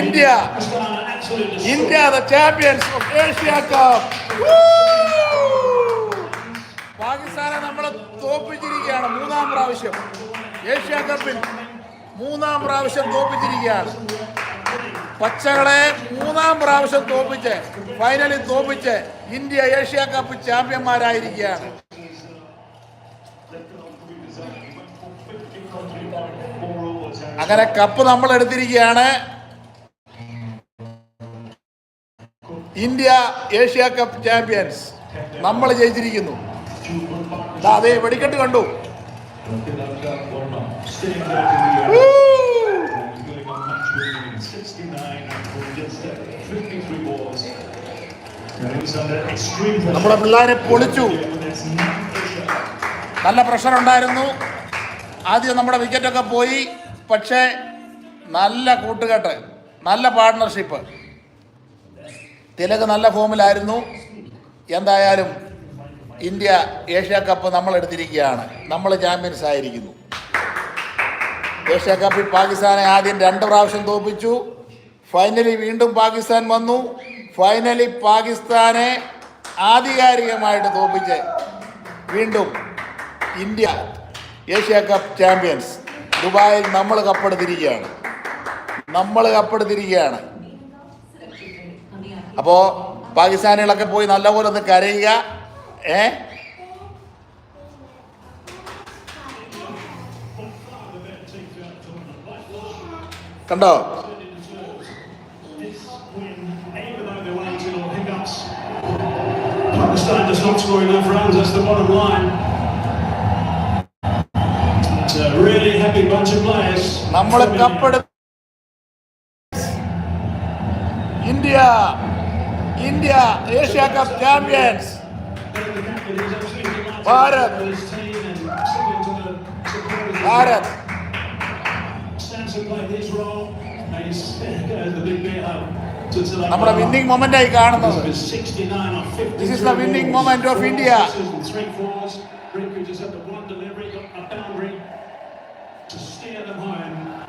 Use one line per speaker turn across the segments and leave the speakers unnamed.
India.
Pakistan absolutely
India the champions of Asia cup പാകിസ്ഥാനെ നമ്മൾ തോപ്പിച്ചിരിക്കുകയാണ് മൂന്നാം പ്രാവശ്യം. ഏഷ്യ കപ്പിൽ മൂന്നാം പ്രാവശ്യം തോപ്പിച്ചിരിക്കുകയാണ്. പച്ചകളെ മൂന്നാം പ്രാവശ്യം തോപ്പിച്ച് ഫൈനലിൽ തോപ്പിച്ച് ഇന്ത്യ ഏഷ്യ കപ്പ് ചാമ്പ്യന്മാരായിരിക്കുകയാണ് അങ്ങനെ കപ്പ് നമ്മൾ എടുത്തിരിക്കുകയാണ് ഇന്ത്യ ഏഷ്യ കപ്പ് ചാമ്പ്യൻസ് നമ്മൾ ജയിച്ചിരിക്കുന്നു അതേ വെടിക്കെട്ട് കണ്ടു Woo!
53 balls. And he's under extreme pressure.
നമ്മുടെ പിള്ളേരെ പൊളിച്ചു. നല്ല പ്രഷർ ഉണ്ടായിരുന്നു ആദ്യം നമ്മുടെ വിക്കറ്റൊക്കെ പോയി പക്ഷേ നല്ല കൂട്ടുകെട്ട് നല്ല പാർട്ട്ണർഷിപ്പ് തിലക് നല്ല ഫോമിലായിരുന്നു എന്തായാലും ഇന്ത്യ ഏഷ്യ കപ്പ് നമ്മൾ എടുത്തിരിക്കുകയാണ്. നമ്മൾ ചാമ്പ്യൻസ് ആയിരിക്കുന്നു. ഏഷ്യ കപ്പിൽ പാകിസ്ഥാനെ ആദ്യം രണ്ട് പ്രാവശ്യം തോൽപ്പിച്ചു ഫൈനലി വീണ്ടും പാകിസ്ഥാൻ വന്നു. ഫൈനലി പാകിസ്ഥാനെ ആധികാരികമായിട്ട് തോൽപ്പിച്ച് വീണ്ടും ഇന്ത്യ ഏഷ്യ കപ്പ് ചാമ്പ്യൻസ് ദുബായിൽ നമ്മൾ കപ്പെടുത്തിരിക്കുകയാണ്. നമ്മൾ കപ്പെടുത്തിരിക്കുകയാണ്. അപ്പോ പാകിസ്ഥാനികളൊക്കെ പോയി നല്ലപോലെ ഒന്ന് കരയുക. ഏ? കണ്ടോ? നമ്മൾ കപ്പെടു India India Asia cup champions. Bharat. Bharat. നമ്മുടെ വിന്നിംഗ് മൊമെന്റ് ആയി കാണുന്നത്.
This is the winning moment of the winning at of India.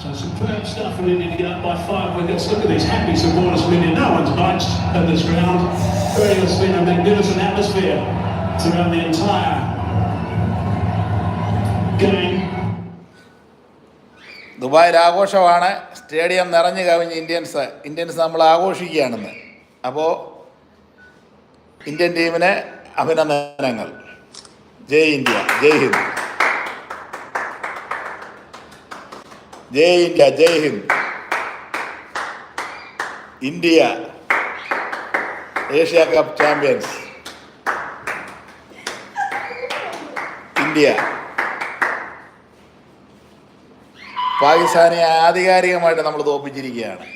So superb stuff from India to get up by five wickets. Look at these happy supporters from India. No one's budged at this ground. Really, it's been a magnificent atmosphere throughout the entire game.
ദുബായിൽ ആഘോഷമാണ് stadium നിറഞ്ഞു കവിഞ്ഞ് Indians Indians നമ്മൾ ആഘോഷിക്കുകയാണെന്ന് അപ്പോൾ Indian ടീമിന് അഭിനന്ദനങ്ങൾ ജയ് India ജയ് ഹിന്ദ് ജയ് ഇന്ത്യ ജയ് Hind. India Asia cup champions. India. പാകിസ്ഥാനെ ആധികാരികമായിട്ട് നമ്മൾ തോപ്പിച്ചിരിക്കുകയാണ്.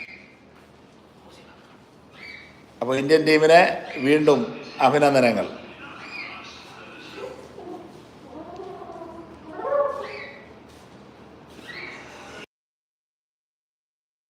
അപ്പോൾ ഇന്ത്യൻ ടീമിനെ വീണ്ടും അഭിനന്ദനങ്ങൾ.